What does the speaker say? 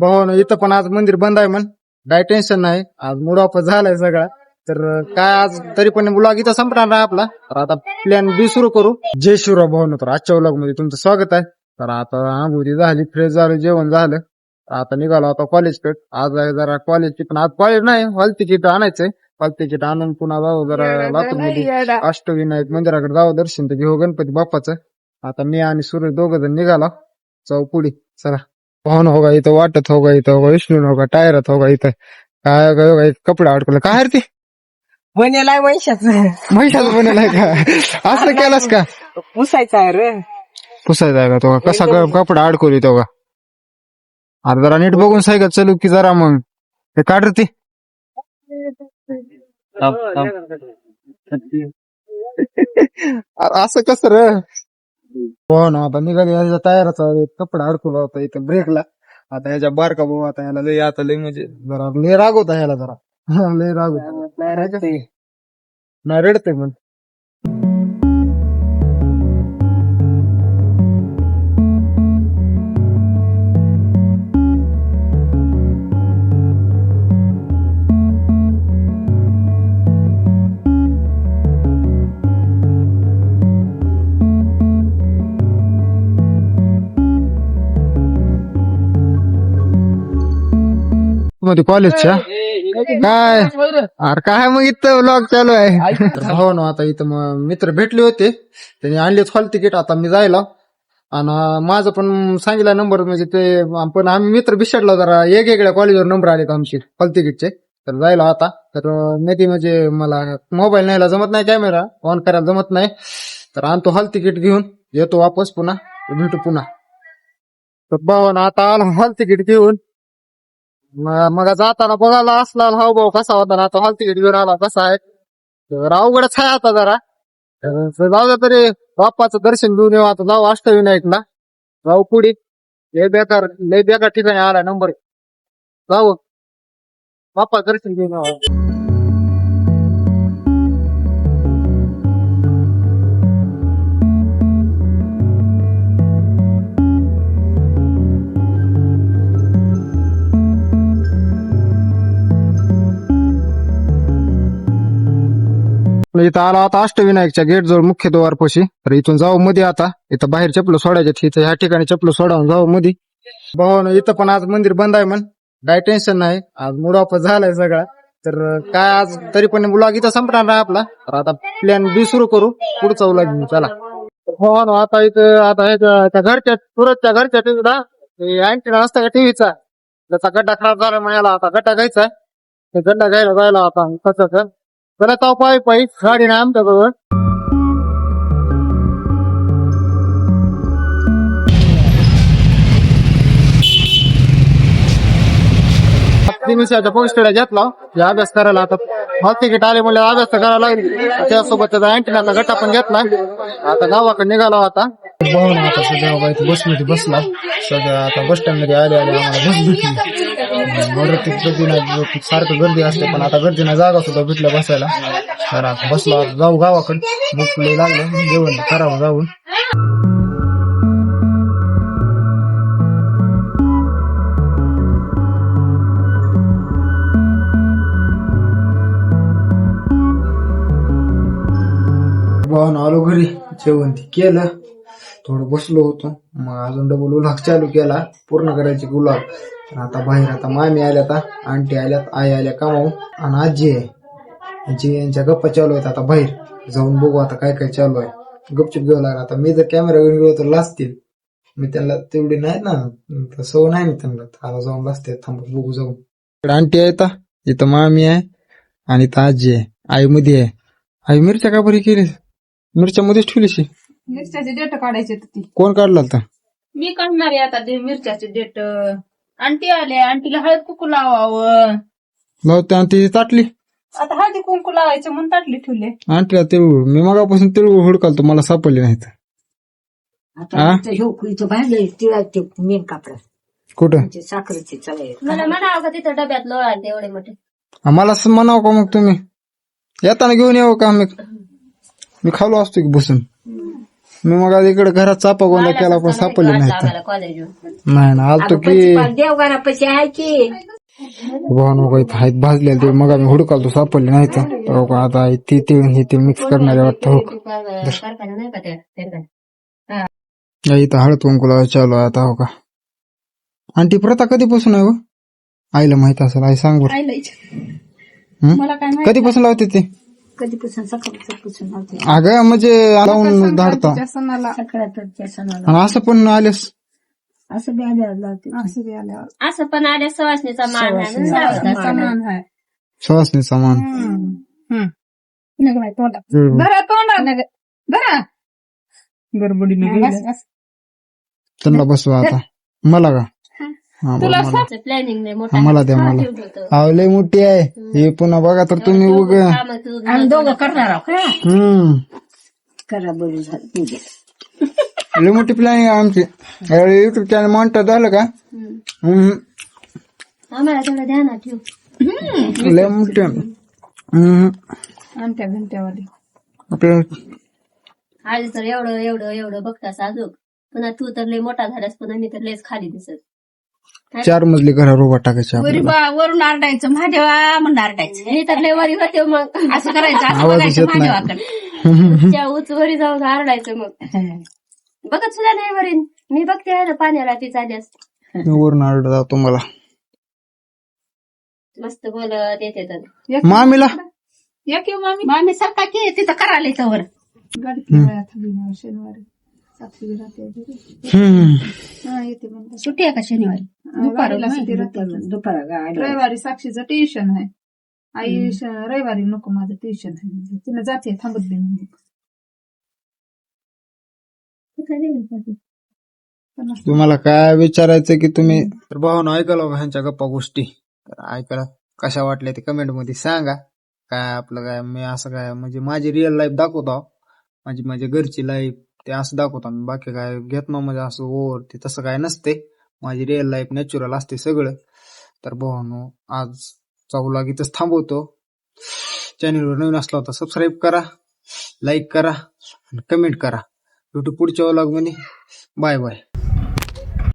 भाऊ इथं पण आज मंदिर बंद आहे म्हण. काय टेन्शन नाही. आज मूड ऑफ झालाय सगळा. तर काय आज तरी पण ब्लॉग इथं संपणार नाही आपला. तर आता प्लॅन बी सुरू करू. जय शिवराव भाऊ तर आजच्या व्लॉगमध्ये तुमचं स्वागत आहे. तर आता आंघोळी झाली फ्रेश झालं जेवण झालं. आता निघालो आता कॉलेज पेठ आज आहे जरा कॉलेजची पण आज कॉलेज नाही. हॉल तिकीट आणायचंय हॉल तिकीट आणून पुन्हा जाऊ जरा लातूरमध्ये अष्टविनायक मंदिराकडे जाऊ. दर्शन तर घेऊ गणपती बाप्पाचं. आता मी आणि सूर्य दोघ जण निघालो. जाऊ पुढे. चला. पाहून हो का इथं वाटत हो का इथं हो का विष्णू हो का टायरात हो का इथं काय काय कपडे अडकलं काय रे ते बनेलाय वैशाचं म्हैसाच बनेल आहे का? असं केलंस का? पुसायचा आहे रे. पुसायचा आहे का तो? का? कसा क- कपडा अडकवली तो का? अरे जरा नीट बघून सायकल चालू की जरा मग. ते काढ रे ते. अरे असं कसं रे? हो ना आता निघाली ह्याच्या टायराचा कपडा अडकवला होता इथं ब्रेकला आता ह्याच्या बारका भाऊ आता ह्याला लय आता लय म्हणजे जरा लय राग होता ह्याला जरा. लय राग होता. नाही रडते पण. मध्ये कॉलेजच्या काय? अरे काय मग इथं व्लॉग चालू आहे? हो ना. आता इथं मग मित्र भेटले होते. त्यांनी आणले हॉल तिकीट आता मी जायला. आणि माझं पण सांगितला नंबर म्हणजे ते पण आम्ही मित्र बिछडला जरा. वेगवेगळ्या कॉलेजवर नंबर आलेत आमचे हॉल तिकीटचे तर जायला आता. तर नाही म्हणजे मला मोबाईल न्यायला जमत नाही कॅमेरा ऑन करायला जमत नाही. तर आणतो हॉल तिकीट घेऊन. येतो वापस पुन्हा. भेटू पुन्हा. तर भावानं आता आला हॉल तिकीट घेऊन. म- मग जाताना बघायला असला हाव भाऊ कसा होता ना आता हॉल तिकीट घेऊन आला कसा आहे? तर अवघडच आहे आता जरा. तर जाऊ द्या तरी बाप्पाचं दर्शन घेऊन येऊ आता जाऊ अष्टविनायकला जाऊ पुढे. लय बेकार लय बेकार ठिकाणी आला नंबर जाऊ. बाप्पा दर्शन घेऊन येऊ इथं आला आता अष्टविनायकच्या गेट जवळ मुख्य द्वारपाशी. तर इथून जाऊ मध्ये आता. इथं बाहेर चपलं सोडायचे इथं ह्या ठिकाणी चपलं सोडावून जाऊ मध्ये भाऊ इथं पण आज मंदिर बंद आहे म्हण. काय टेन्शन नाही. आज मूड ऑफ झालाय सगळा. तर काय आज तरी पण ब्लॉग इथं संपणार नाही आपला. तर आता प्लॅन बी सुरू करू. पुढचा ब्लॉग घेऊन चला. हो ना आता इथं आता त्या घरच्या सुरतच्या घरच्या टीव्हीला अँटीना असता का टीव्हीचा त्याचा गड्डा खराब झाला म्हणाला. आता गड्डा घ्यायचा. ते गड्डा घ्यायला जायला आता. कसं? चला ताव पाय पायी गाडी नाही आमच्या बरोबर तीन विषयाचा पोस्टकडे घेतला. हे अभ्यास करायला आता हॉल तिकीट आले म्हणजे अभ्यास करायला लागेल. त्यासोबत त्याचा अँटीनाचा गट्टा पण घेतला. आता गावाकडे निघाला आता. बघू ना आता सध्या बाबा इथे बसमध्ये बसला. सध्या आता बस स्टँडमध्ये आले आले आम्हाला बस भेटली. बरं ती गर्दी सारखं गर्दी असते पण आता गर्दीनं जागा सुद्धा भेटल्या बसायला. तर आता बसलो जाऊ गावाकडे. भूक लई लागलं जेवण करावं जाऊन. भाऊन आलो घरी जेवण ते केलं. थोडं बसलो होतो. मग अजून डबल उलाग चालू केला. पूर्ण करायची गुलाब तर आता बाहेर आता मामी आल्यात आता आंटी आल्यात आई आल्या कामावून आणि आजी आहे. आजी यांच्या गप्पा चालू आहेत आता बाहेर. जाऊन बघू आता काय काय चालू आहे. गपचूप घेऊ लागला. आता मी जर कॅमेरा घेऊन गेलो तर लाजतील. मी त्यांना तेवढी नाही ना तर सवय नाही मी त्यांना. आता जाऊन लाजते थांब बघू जाऊन. इकडे आंटी आहे ता इथं मामी आहे आणि इथं आजी आहे. आई मध्ये आहे. आई मिरच्या का बरी केली मिरच्या मध्येच ठेवलीशी मिरच्याचे डेट काढायचे होते ती. कोण काढला होता मी काढणार आहे आता ते मिरच्याचे डेट. आंटी आले आंटीला हळद कुकू लावावं. लावते आणि ताटली? आता हळदी कुंकू लावायचं म्हणून ताटली ठेवले. आणखीला तिळगुळ मी मगापासून तिळगुळ हुडकाल मला सापडले नाहीत. आता आमचं ह्यो खुईचं बांधलंय तिळा ते मेन कापड. कुठं? ते साखरेचे मला म्हणावं का तिथं डब्यात लोळाल एवढे मोठे? असं म्हणावं का मग तुम्ही? येताना घेऊन यावं का मी मी खालो असतो की बसून. मी मग आज इकडे घरात चापा गोंदा केला पण सापडले नाही कॉलेजवर नाही ना आलतो की पैसे आहे इथं आहेत भाजलेले ते मग आम्ही हुडकालतो सापडले नाही तर हो का आता ती तिळ हे ते मिक्स करणारे वाटतं हो. का. कारखाना नाही का त्या त्यांना या इथं हळद कुंकुला चालू आहे आता हो का? आणि ती प्रथा कधीपासून आहे हो? आईला माहीत असेल आई सांग बरं. हं? मला काय माहिती कधीपासून लावते ते? कधीपासून सकाळपासून नव्हते अगं म्हणजे लावून धाडता. सणाला सकाळच्या सणाला. आणि असं पण आलेस असं बी आल्यावर लावते. असं बी आल्यावर. असं पण आल्या सवासणीचा मान आहे म्हणून लावत असं. समान आहे. सुवासनी सामान नग बाई तोंडात हम्म. धरा तोंडात धरा. गडबडीने त्यांना बसवा आता. मला का? बरं, तुला. प्लॅनिंग नाही मोठा मला द्या मला. अहो, लय मोठी आहे. हे पुन्हा बघा तर तुम्ही उग. आम्ही दोघं करणार आहोत का हम्म. करा बरं झालं तुझे लय मोठी प्लॅनिंग आहे आमची. युट्यूब चॅनल मॉनिटर झालं का? हम्म. आम्हाला तेवढं ध्यानात ठेव. लय मोठी हम्म. आमच्या घंट्यावाली. आपलं आज तर एवढं एवढं एवढं बघतास अजून पुन्हा तू तर लय मोठा झालास पुन्हा मी तर लयच खाली दिसत. चार मजली घरावर उभा टाकायची वरी आपल्याला बा वरून आरडायचं महादेवा म्हणून आरडायचं. मी तर लय वरी होते मग. असं करायचं असं आवाजच बघायचं येत नाही. महादेवाकडे त्या उच वरी जाऊन आरडायचं मग. बघत सुद्धा नाही वरीन मी बघते आहे ना पाण्याला ती चाल्यास वरून आरडा जातो मला. मस्त बोलत येते तर. मामीला? या किंवा मामी मामी सारखा की तिथं करायला इथं वर. शनिवारी. राहते. हा येते सुट्टी आहे का शनिवारी? दुपारला सुट्टी राहते दुपारा गाडी रविवारी साक्षीचं ट्युशन आहे. आई रविवारी नको माझं ट्युशन आहे म्हणजे तिनं जाते थांबत बी नाही. तुम्हाला काय विचारायचं की तुम्ही तर भावना ऐकायला का ह्यांच्या गप्पा गोष्टी. तर ऐकायला कशा वाटल्या ते कमेंटमध्ये सांगा. काय आपलं काय मी असं काय म्हणजे माझी रिअल लाईफ दाखवतो. माझी माझ्या घरची लाईफ ते असं दाखवतो मी बाकी काय घेत ना म्हणजे असं ओव्हर ते तसं काय नसते. माझी रिअल लाईफ नॅचरल असते सगळं. तर भावानो आज चौलाग इथंच थांबवतो. चॅनलवर नवीन असला होता सबस्क्राईब करा लाईक करा आणि कमेंट करा. भेटू पुढच्या व्लॉग बाय बाय